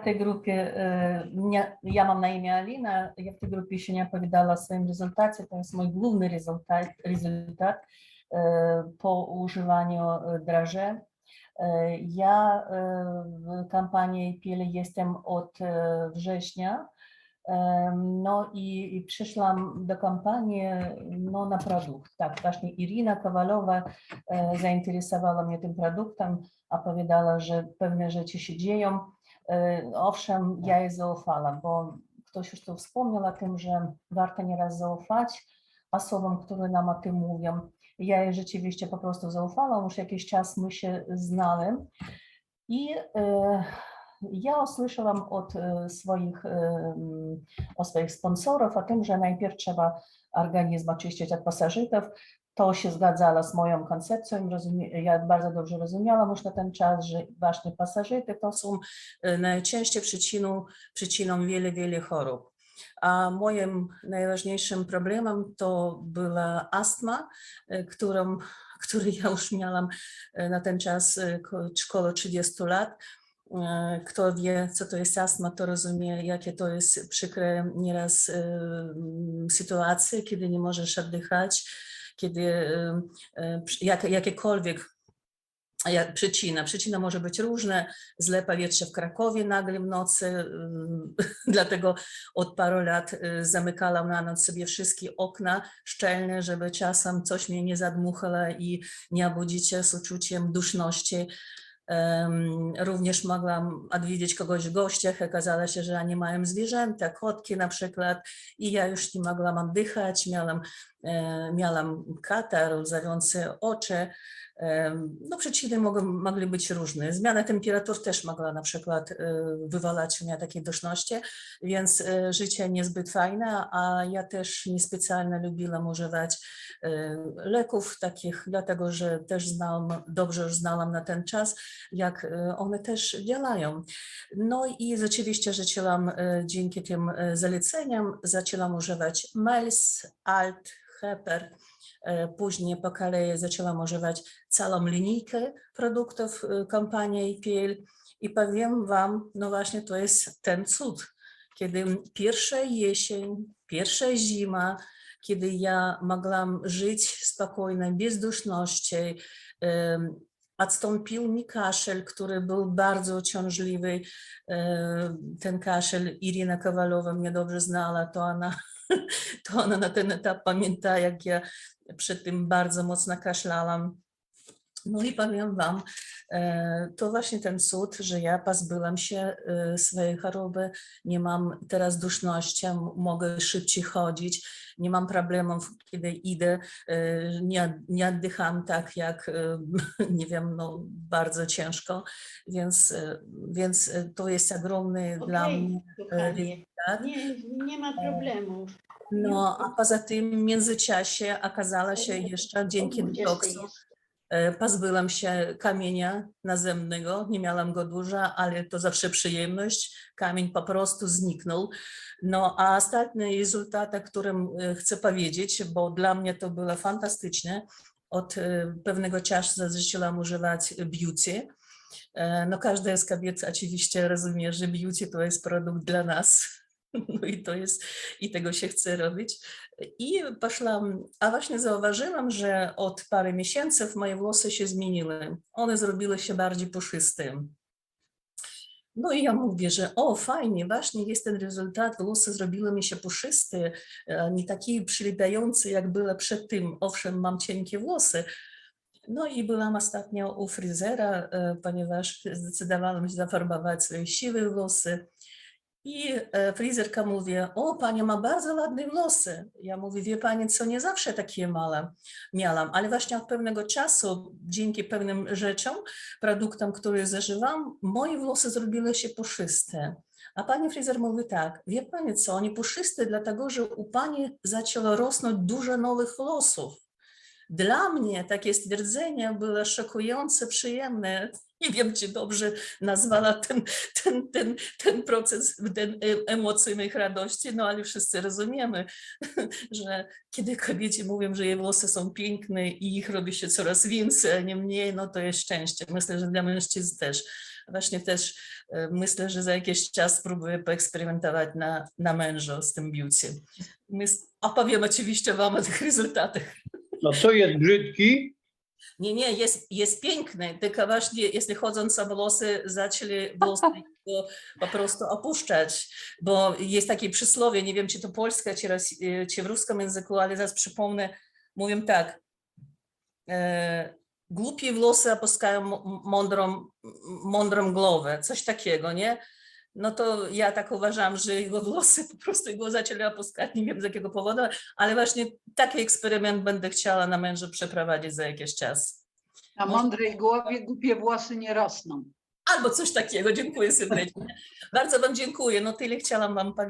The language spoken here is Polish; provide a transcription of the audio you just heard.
w tej grupie, e, nie, ja mam na imię Alina, ja w tej grupie się nie opowiadała o swoim rezultacie, to jest mój główny rezultat, rezultat e, po używaniu e, draży. E, Ja e, w kampanii Piele jestem od września, No i, i przyszłam do kampanii no, na produkt. Tak, właśnie Irina Kowalowa zainteresowała mnie tym produktem, opowiadała, że pewne rzeczy się dzieją. E, Owszem, ja jej zaufałam, bo ktoś już tu wspomniał o tym, że warto nieraz zaufać osobom, które nam o tym mówią. Ja jej rzeczywiście po prostu zaufałam, już jakiś czas my się znałem. I e, ja usłyszałam od e, swoich, e, mm, od swoich sponsorów o tym, że najpierw trzeba organizm oczyścić od pasożytów. To się zgadzało z moją koncepcją. Ja bardzo dobrze rozumiałam już na ten czas, że właśnie pasożyty to są e, najczęściej przyczyną, przyczyną wiele, wiele chorób. A moim najważniejszym problemem to była astma, e, którą, który ja już miałam e, na ten czas ko- około 30 lat. Kto wie, co to jest astma, to rozumie, jakie to jest przykre nieraz sytuacje, kiedy nie możesz oddychać, kiedy e, przy- jak, jakiekolwiek jak przyczyna. Przyczyna może być różna. Zle powietrze w Krakowie nagle w nocy, ym, dlatego od paru lat y, zamykałam na noc sobie wszystkie okna szczelne, żeby czasem coś mnie nie zadmuchało i nie obudzić się z uczuciem duszności. Również mogłam odwiedzić kogoś w gościach, okazało się, że oni mają zwierzęta, kotki na przykład. I ja już nie mogłam oddychać, miałam, e, miałam katar, łzawiące oczy. No przyczyny mogą, mogły być różne. Zmiana temperatur też mogła na przykład e, wywalać u mnie takie duszności, więc e, życie niezbyt fajne, a ja też niespecjalnie lubiłam używać leków takich, dlatego że też znałam, dobrze już znałam na ten czas, jak e, one też działają. No i rzeczywiście zaczęłam e, dzięki tym e, zaleceniom, zaczęłam używać MELS, ALT, HEPER, Później po kolei zaczęłam używać całą linijkę produktów kompanii IPL i powiem Wam, no właśnie to jest ten cud, kiedy pierwsza jesień, pierwsza zima, kiedy ja mogłam żyć spokojnie, bez duszności, odstąpił mi kaszel, który był bardzo uciążliwy. E, Ten kaszel Irina Kowalowa mnie dobrze znała, to ona, to ona na ten etap pamięta, jak ja przed tym bardzo mocno kaszlałam. No i powiem Wam, e, to właśnie ten cud, że ja pozbyłam się e, swojej choroby, nie mam teraz duszności, mogę szybciej chodzić, nie mam problemów, kiedy idę, e, nie, nie oddycham tak jak, nie wiem, no bardzo ciężko, więc, więc to jest ogromny dla Okej, mnie kochanie, nie, nie ma problemu. No, a poza tym w międzyczasie okazało się jeszcze dzięki O 20 detoksu, pozbyłam się kamienia nazemnego, nie miałam go dużo, ale to zawsze przyjemność, kamień po prostu zniknął. No a ostatni rezultat, o którym e, chcę powiedzieć, bo dla mnie to było fantastyczne, od e, pewnego czasu zaczęłam używać beauty. E, No każda z kobiet oczywiście rozumie, że beauty to jest produkt dla nas. No i to jest, i tego się chce robić. I poszłam, a właśnie zauważyłam, że od parę miesięcy moje włosy się zmieniły. One zrobiły się bardziej puszyste. No i ja mówię, że o fajnie, właśnie jest ten rezultat, włosy zrobiły mi się puszyste, nie takie przylepiające jak były przed tym. Owszem, mam cienkie włosy. No i byłam ostatnio u fryzera, e, ponieważ zdecydowałam się zafarbować swoje siwe włosy. I e, fryzjerka mówi, o, pani ma bardzo ładne włosy. Ja mówię, wie pani co, nie zawsze takie małe miałam, ale właśnie od pewnego czasu, dzięki pewnym rzeczom, produktom, które zażywam, moje włosy zrobiły się puszyste. A pani fryzjer mówi tak, wie pani co, oni puszyste dlatego, że u pani zaczęło rosnąć dużo nowych włosów. Dla mnie takie stwierdzenie było szokujące, przyjemne. Nie wiem, czy dobrze nazwała ten, ten, ten, ten proces, ten e- emocyjnych radości, no ale wszyscy rozumiemy, że kiedy kobiecie mówią, że jej włosy są piękne i ich robi się coraz więcej, a nie mniej, no to jest szczęście. Myślę, że dla mężczyzn też. Właśnie też e, myślę, że za jakiś czas spróbuję poeksperymentować na, na mężu z tym beauty. Opowiem oczywiście Wam o tych rezultatach. No co jest brzydki? Nie, nie, jest, jest piękny, tylko właśnie jeśli chodząc o włosy, zaczęli włosy jego po prostu opuszczać, bo jest takie przysłowie, nie wiem czy to polskie, czy, e, czy w ruskim języku, ale zaraz przypomnę, mówią tak, e, głupie włosy opuszczają mądrą, mądrą głowę, coś takiego, nie? No to ja tak uważam, że jego włosy po prostu jego zaczęli opuszczać, nie wiem z jakiego powodu, ale właśnie taki eksperyment będę chciała na mężu przeprowadzić za jakiś czas. Na mądrej głowie głupie włosy nie rosną. Albo coś takiego. Dziękuję serdecznie. Bardzo Wam dziękuję. No tyle chciałam Wam powiedzieć.